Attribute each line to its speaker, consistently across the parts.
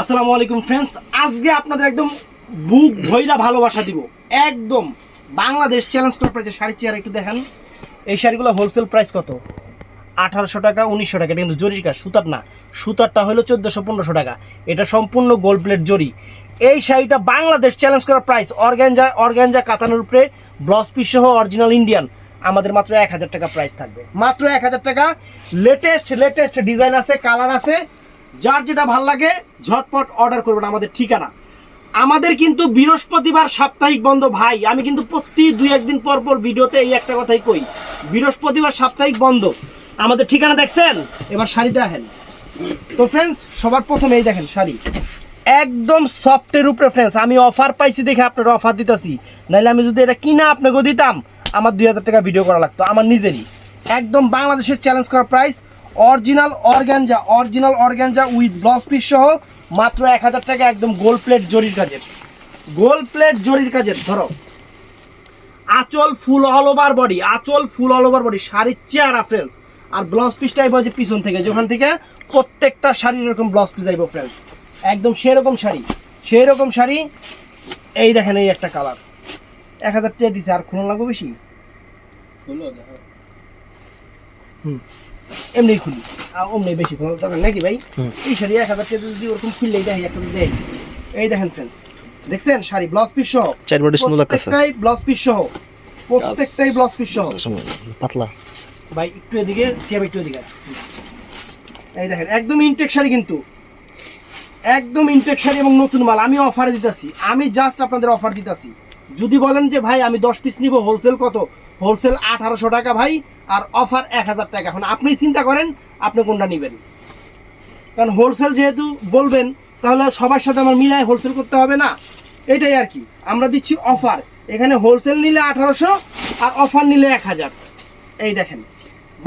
Speaker 1: আসসালামু আলাইকুম ফ্রেন্ডস আজকে আপনাদের একদম বুক ভইরা ভালোবাসা দিব। একদম বাংলাদেশ চ্যালেঞ্জ করার প্রাইসে শাড়ি চেয়ার একটু দেখেন। এই শাড়িগুলো হোলসেল প্রাইস কত? আঠারোশো টাকা, উনিশশো টাকা। এটা কিন্তু জরির কাজ, সুতার না। সুতারটা হলো চোদ্দোশো, পনেরোশো টাকা। এটা সম্পূর্ণ গোল্ড প্লেট জরি। এই শাড়িটা বাংলাদেশ চ্যালেঞ্জ করার প্রাইস অর্গ্যানজা অর্গ্যানজা কাতানোর উপরে ব্লাউজ পিস সহ অরিজিনাল ইন্ডিয়ান আমাদের মাত্র এক হাজার টাকা প্রাইস থাকবে। মাত্র এক হাজার টাকা। লেটেস্ট লেটেস্ট ডিজাইন আছে কালার আছে। যার যেটা ভালো লাগে, ঝটপট অর্ডার করবেন আমাদের ঠিকানা। আমাদের কিন্তু বৃহস্পতিবার সাপ্তাহিক বন্ধ, ভাই। আমি কিন্তু প্রতি দুই একদিন পর পর ভিডিওতে এই একটা কথাই কই। বৃহস্পতিবার সাপ্তাহিক বন্ধ। আমাদের ঠিকানা দেখছেন? এবার শাড়ি দেখেন তো ফ্রেন্ডস সবার প্রথমে এই দেখেন শাড়ি। একদম সফটের উপরে ফ্রেন্ডস আমি অফার পাইছি দেখে আপনার অফার দিতেছি। নাইলে আমি যদি এটা কিনা আপনাকে দিতাম, আমার দুই হাজার টাকা ভিডিও করা লাগতো, আমার নিজেরই। একদম বাংলাদেশের চ্যালেঞ্জ করা price original organza original organza with blouse piece সহ মাত্র এক হাজার টাকা একদম গোল্ড প্লেট জরির কাজের। গোল্ড প্লেট জরির কাজের ধরো। আঁচল ফুল অল ওভার বডি আঁচল ফুল অল ওভার বডি শাড়ির চেয়ারা ফ্রেন্ডস আর ব্লাউজ পিসটা আইব যে পিছন থেকে যেখান থেকে প্রত্যেকটা শাড়ির এরকম ব্লাউজ পিস আইব ফ্রেন্ডস একদম সেরকম শাড়ি সেই রকম শাড়ি। এই দেখেন এই একটা কালার এক হাজার টাকা দিছে আর খুলন লাগবে বেশি? হুম। এমনি খুলি। আর অমনি বেশি খুলন দরকার নাকি ভাই? এই শাড়ি এক হাজার টাকা যদি ওরকম খুললেই দেখি একটা দেখছি। এই দেখেন ফ্রেন্ডস দেখছেন? শাড়ি ব্লাউজ পিস সহ।
Speaker 2: চার বডি সুন্দর লাগতেছে
Speaker 1: প্রত্যেকটাই ব্লাউজ পিস সহ। প্রত্যেকটাই ব্লাউজ পিস সহ।
Speaker 2: পাতলা।
Speaker 1: ভাই একটু এদিকে সিয়াম একটু এদিকে। এই দেখেন একদম ইনটেক শাড়ি কিন্তু। একদম ইনটেক শাড়ি এবং নতুন মাল। আমি অফারে দিতেছি। আমি জাস্ট আপনাদের অফার দিতেছি। যদি বলেন যে, ভাই, আমি দশ পিস নিব হোলসেল কত? হোলসেল আঠারোশো টাকা, ভাই, আর অফার এক হাজার টাকা। এখন আপনি চিন্তা করেন, আপনি কোনটা নেবেন? কারণ হোলসেল যেহেতু বলবেন, তাহলে সবার সাথে আমার মিলায় হোলসেল করতে হবে না? এটাই আর কি। আমরা দিচ্ছি অফার এখানে হোলসেল নিলে আঠারোশো, আর অফার নিলে এক হাজার। এই দেখেন,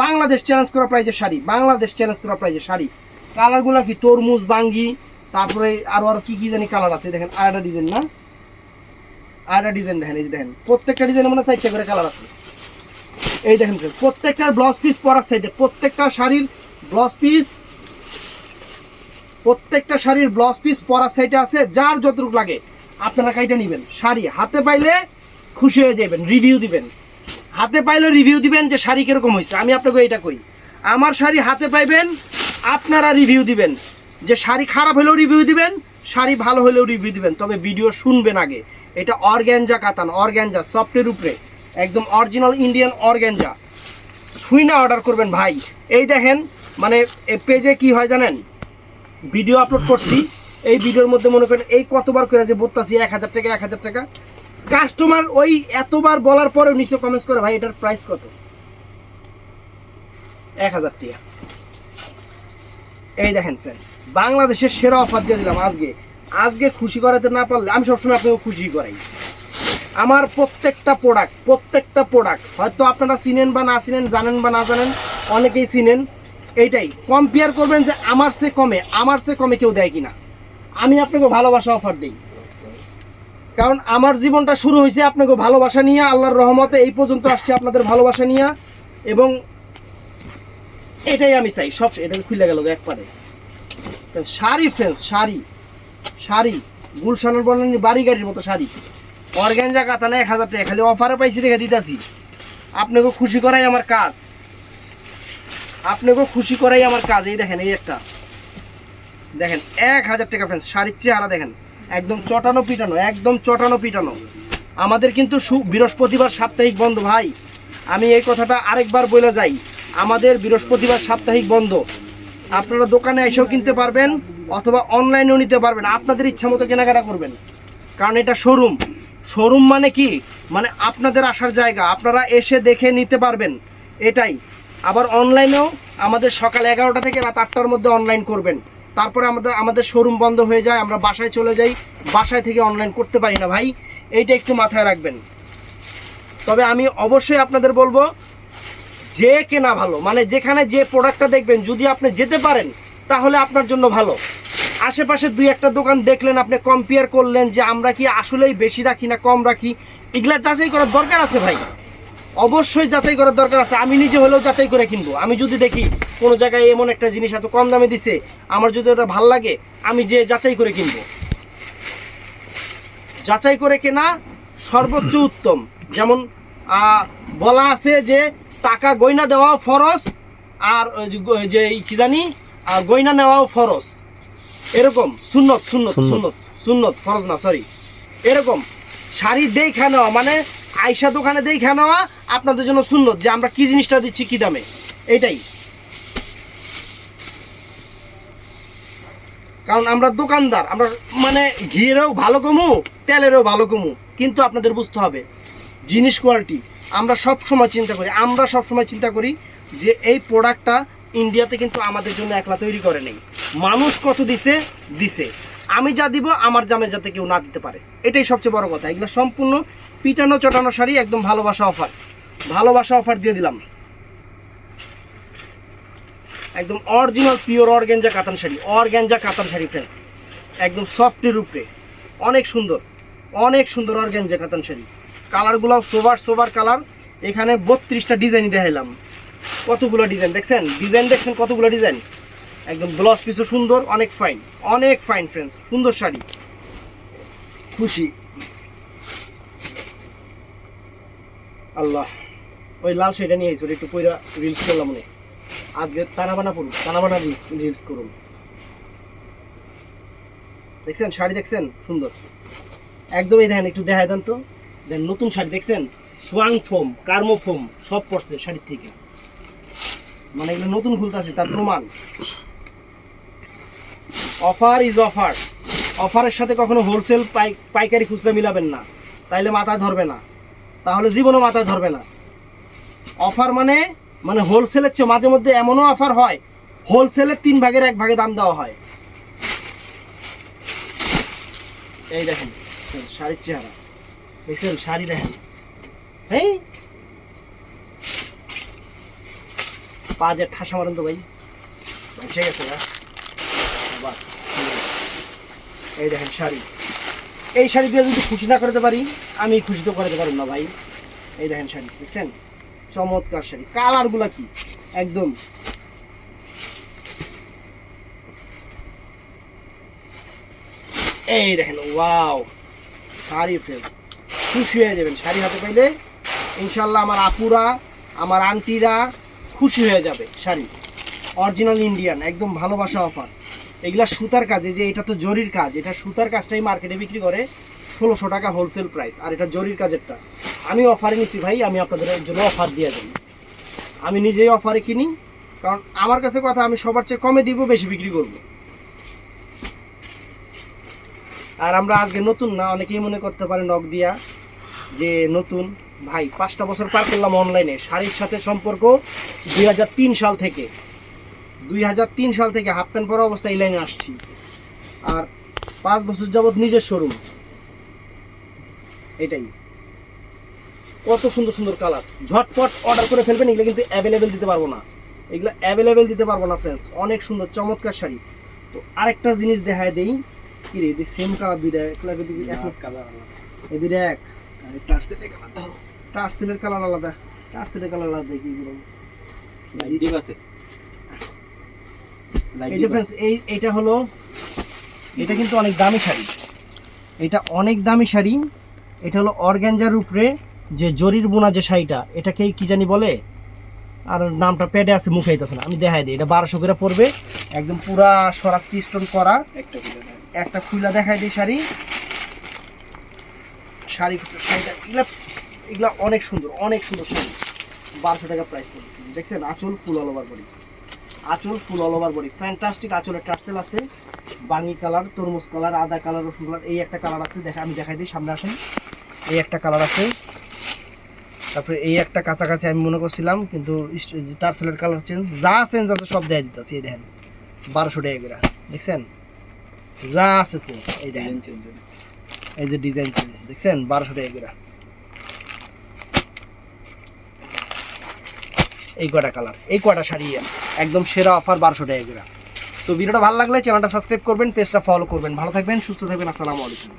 Speaker 1: বাংলাদেশ চ্যালেঞ্জ করা প্রাইজের শাড়ি, বাংলাদেশ চ্যালেঞ্জ করা প্রাইজের শাড়ি। কালারগুলো কি? তরমুজ, বাঙ্গি, তারপরে আরও আরও কি কি জানি কালার আছে, দেখেন আর একটা ডিজাইন না? আরেকটা ডিজাইন দেখেন, এই দেখেন, প্রত্যেকটা ডিজাইনের মধ্যে চারটে করে কালার আছে। এই দেখেন প্রত্যেকটার ব্লাউজ পিস পরার সাইডে প্রত্যেকটা শাড়ির ব্লাউজ পিস প্রত্যেকটা শাড়ির ব্লাউজ পিস পরার সাইডে আছে, যার যতটুকু লাগে। আপনারা কাইটা নেবেন। শাড়ি হাতে পাইলে খুশি হয়ে যাবেন রিভিউ দিবেন। হাতে পাইলে রিভিউ দিবেন যে শাড়ি কীরকম হয়েছে আমি আপনাকে এটা কই, আমার শাড়ি হাতে পাইবেন, আপনারা রিভিউ দিবেন। যে শাড়ি খারাপ হলেও রিভিউ দিবেন, শাড়ি ভালো হলেও রিভিউ দিবেন। তবে ভিডিও শুনবেন আগে। এটা অর্গ্যানজা কাতান অর্গ্যানজা সফটের উপরে। একদম অরিজিনাল ইন্ডিয়ান অর্গ্যানজা শুই না অর্ডার করবেন ভাই। এই দেখেন মানে পেজে কি হয় জানেন? ভিডিও আপলোড করছি। এই ভিডিওর মধ্যে মনে করেন এই কতবার করে যে বলতাছি, এক হাজার টাকা, এক হাজার টাকা। কাস্টমার ওই এতবার বলার পরেও নিচে কমেন্টস করে, ভাই, এটার প্রাইস কত? এক হাজার টাকা। এই দেখেন ফ্রেন্ডস বাংলাদেশের সেরা অফার দিয়ে দিলাম আজকে। আজকে খুশি করাতে না পারলে আমি সবসময় আপনাকে খুশি করাই। আমার প্রত্যেকটা প্রোডাক্ট প্রত্যেকটা প্রোডাক্ট হয়তো আপনারা চিনেন বা না চিনেন, জানেন বা না জানেন, অনেকেই চিনেন, এইটাই। কম্পেয়ার করবেন যে আমার সে কমে, আমার সে কমে কেউ দেয় কিনা। আমি আপনাকে ভালোবাসা অফার দিই। কারণ আমার জীবনটা শুরু হয়েছে আপনাকে ভালোবাসা নিয়ে, আল্লাহর রহমতে এই পর্যন্ত আসছে আপনাদের ভালোবাসা নিয়ে, এবং এটাই আমি চাই। সব এটা খুলে গেল একবারে। শাড়ি ফ্রেন্ডস শাড়ি। শাড়ি, গুলশানের বর্ণালী বাড়ি গাড়ির মতো শাড়ি। অর্গ্যানজা কাতানা এক হাজার টাকা, খালি অফারে পাইছি রেখে দিতেছি। আপনাকে খুশি করাই আমার কাজ। আপনাকে খুশি করাই আমার কাজ, এই দেখেন, এই একটা। দেখেন, এক হাজার টাকা ফ্রেন্ডস শাড়ির চেহারা দেখেন। একদম চটানো পিটানো, একদম চটানো পিটানো। আমাদের কিন্তু বৃহস্পতিবার সাপ্তাহিক বন্ধ, ভাই। আমি এই কথাটা আরেকবার বলে যাই। আমাদের বৃহস্পতিবার সাপ্তাহিক বন্ধ। আপনারা দোকানে এসেও কিনতে পারবেন। অথবা অনলাইনেও নিতে পারবেন, আপনাদের ইচ্ছা মতো কেনাকাটা করবেন। কারণ এটা শোরুম শোরুম মানে কি? মানে আপনাদের আসার জায়গা, আপনারা এসে দেখে নিতে পারবেন, এটাই। আবার অনলাইনেও আমাদের সকাল এগারোটা থেকে রাত আটটার মধ্যে অনলাইন করবেন। তারপরে আমাদের আমাদের শোরুম বন্ধ হয়ে যায়, আমরা বাসায় চলে যাই। বাসায় থেকে অনলাইন করতে পারি না ভাই, এইটা একটু মাথায় রাখবেন। তবে আমি অবশ্যই আপনাদের বলব, যে কেনা ভালো মানে যেখানে যে প্রোডাক্টটা দেখবেন, যদি আপনি যেতে পারেন, তাহলে আপনার জন্য ভালো। আশেপাশে দুই একটা দোকান দেখলেন, আপনি কম্পেয়ার করলেন যে আমরা কি আসলেই বেশি রাখি না কম রাখি। এগুলা যাচাই করার দরকার আছে ভাই। অবশ্যই যাচাই করার দরকার আছে। আমি নিজে হলেও যাচাই করে কিনবো। আমি যদি দেখি কোনো জায়গায় এমন একটা জিনিস এত কম দামে দিছে, আমার যদি ওটা ভালো লাগে, আমি যে যাচাই করে কিনবো। যাচাই করে কেনা সর্বোচ্চ উত্তম। যেমন বলা আছে যে টাকা গয়না দেওয়াও ফরজ, আর যে কি জানি গয়না নেওয়াও ফরজ। এরকম সুন্নত সুন্নত
Speaker 2: সুন্নত।
Speaker 1: সুন্নত ফরজ না সরি এরকম শাড়ি দেখা নেওয়া মানে আয়সা দোকানে দেখা নেওয়া আপনাদের জন্য সুন্নত যে আমরা কি জিনিসটা দিচ্ছি কি দামে? এটাই কারণ আমরা দোকানদার আমরা মানে ঘিয়েরও ভালো কমু তেলেরও ভালো কমু কিন্তু আপনাদের বুঝতে হবে জিনিস কোয়ালিটি আমরা সব সময় চিন্তা করি আমরা সব সময় চিন্তা করি যে এই প্রোডাক্টটা ইন্ডিয়াতে কিন্তু আমাদের জন্য একলা তৈরি করে নেই। মানুষ কত দিছে? দিছে। আমি যা দিব, আমার জামে যাতে কেউ না দিতে পারে। এটাই সবচেয়ে বড় কথা। এগুলো সম্পূর্ণ পিটানো, চটানো শাড়ি, একদম ভালোবাসা অফার। ভালোবাসা অফার দিয়ে দিলাম। একদম অরিজিনাল পিওর অর্গ্যাঞ্জা কাতান শাড়ি। অর্গ্যাঞ্জা কাতান শাড়ি ফ্রেন্ডস একদম সফটের উপরে। অনেক সুন্দর। অনেক সুন্দর অর্গ্যাঞ্জা কাতান শাড়ি। কালারগুলো সোভার সোভার কালার এখানে বত্রিশটা ডিজাইন দেখাইলাম। কতগুলো ডিজাইন দেখছেন? ডিজাইন দেখছেন কতগুলো ডিজাইন? একদম ব্লাউজ পিসও সুন্দর, অনেক ফাইন অনেক ফাইন ফ্রেন্ডস সুন্দর শাড়ি। খুশি। আল্লাহ, ওই লাল শাড়িটা নিয়ে এসো একটু পয়রা রিলস করলাম মনে। আজকে টানাবানা পড়ুন টানাবানা রিলস রিলস করুন। দেখছেন? শাড়ি দেখছেন? সুন্দর। একদম এই দেখেন, একটু দেখায় দেন তো। দেন নতুন শাড়ি দেখছেন? সোয়াং ফোম কার্মো ফোম সব পড়ছে শাড়ির থেকে। মানে এগুলো নতুন খুলতেছে, তার প্রমাণ। অফার ইজ অফার অফারের সাথে কখনো হোলসেল পাইকারি খুচরা মিলাবেন না। তাইলে মাথায় ধরবে না। তাহলে জীবনও মাথায় ধরবে না। অফার মানে মানে হোলসেলের চেয়ে মাঝে মধ্যে এমনও অফার হয় হোলসেলের তিন ভাগের এক ভাগে দাম দেওয়া হয়। এই দেখেন, শাড়ির চেহারা। দেখছেন? শাড়ি দেখেন। এই পা যে ঠাসা মারেন তো ভাই। ভেসে গেছে না? বাস এই দেখেন শাড়ি। এই শাড়ি দিয়ে যদি খুশি না করতে পারি, আমি খুশি তো করতে পারব না ভাই। এই দেখেন শাড়ি, দেখছেন? চমৎকার শাড়ি। কালারগুলা কি? একদম। এই দেখেন, ওয়াও। শাড়ি ফেল খুশি হয়ে যাবেন। শাড়ি হাতে পাইলে ইনশাল্লাহ আমার আপুরা, আমার আন্টিরা খুশি হয়ে যাবে শাড়ি। অরিজিনাল ইন্ডিয়ান একদম ভালোবাসা অফার এগুলা সুতার কাজে যে এটা তো জরির কাজ, এটা সুতার কাজটাই মার্কেটে বিক্রি করে ষোলোশো টাকা হোলসেল প্রাইস আর এটা জরির কাজেরটা। আমি অফারে নিছি ভাই, আমি আপনাদের জন্য অফার দিয়ে দেবো। আমি নিজেই অফারে কিনি, কারণ আমার কাছে কথা, আমি সবার চেয়ে কমে দিব, বেশি বিক্রি করব। আর আমরা আজকে নতুন না, অনেকেই মনে করতে পারে নক দিয়া যে নতুন। ভাই পাঁচটা বছর পার করলাম অনলাইনে শাড়ির সাথে সম্পর্ক দুই হাজার তিন সাল থেকে। দুই হাজার তিন সাল থেকে হাফ প্যান্ট পরা অবস্থায় এই লাইনে আসছি। আর পাঁচ বছর যাবৎ নিজের শোরুম এটাই। কত সুন্দর সুন্দর কালার ঝটপট অর্ডার করে ফেলবেন এগুলো কিন্তু অ্যাভেলেবেল দিতে পারব না। এগুলো অ্যাভেলেবেল দিতে পারব না ফ্রেন্ডস অনেক সুন্দর চমৎকার শাড়ি। তো আরেকটা জিনিস দেখায় দেই। কি রে সেম কালার দুইটা এক এই দুইটা এক। টার্সেলের কালার আলাদা। টার্সেলের কালার আলাদা দেখি এগুলো। এই যে ফ্রেন্ডস এই এটা হলো এটা কিন্তু অনেক দামি শাড়ি। এটা অনেক দামি শাড়ি। এটা হলো অর্গ্যাঞ্জার উপরে যে জরির বোনা যে শাড়িটা এটাকেই কি জানি বলে? আর নামটা পেডে আছে মুখে আইতেছে না। আমি দেখাই দিই। এটা বারোশো করে পড়বে একদম পুরা সরাসরি স্টোন করা। একটা খুলা দেখাই দিই শাড়ি। শাড়ি শাড়িটা, এগুলা এগুলা অনেক সুন্দর অনেক সুন্দর শাড়ি। বারোশো টাকা প্রাইস পড়বে দেখছেন? আঁচল ফুল অল ওভার বডি আঁচল full all over body fantastic আঁচলের টার্সেল আছে। বাঙি কালার, তরমুজ কালার, আদা কালার, রসুন কালার, এই একটা কালার আছে। দেখা, আমি দেখাই দিই, সামনে আসেন। এই একটা কালার আছে। তারপরে এই একটা কাছাকাছি আমি মনে করছিলাম, কিন্তু টার্সেলের কালার চেঞ্জ যা চেঞ্জ আছে সব দেখাই দিতেছি, এই দেখেন। বারোশো টাকা করে। দেখছেন? যা আছে চেঞ্জ এই দেখেন। এই যে ডিজাইন চেঞ্জ দেখছেন? বারোশো টাকা করে। এই কটা কালার এই কটা শাড়ি? একদম সেরা অফার বারোশো টাকা করে। তো ভিডিওটা ভালো লাগলে চ্যানেলটা সাবস্ক্রাইব করবেন পেজটা ফলো করবেন। ভালো থাকবেন, সুস্থ থাকবেন। আসসালামু আলাইকুম।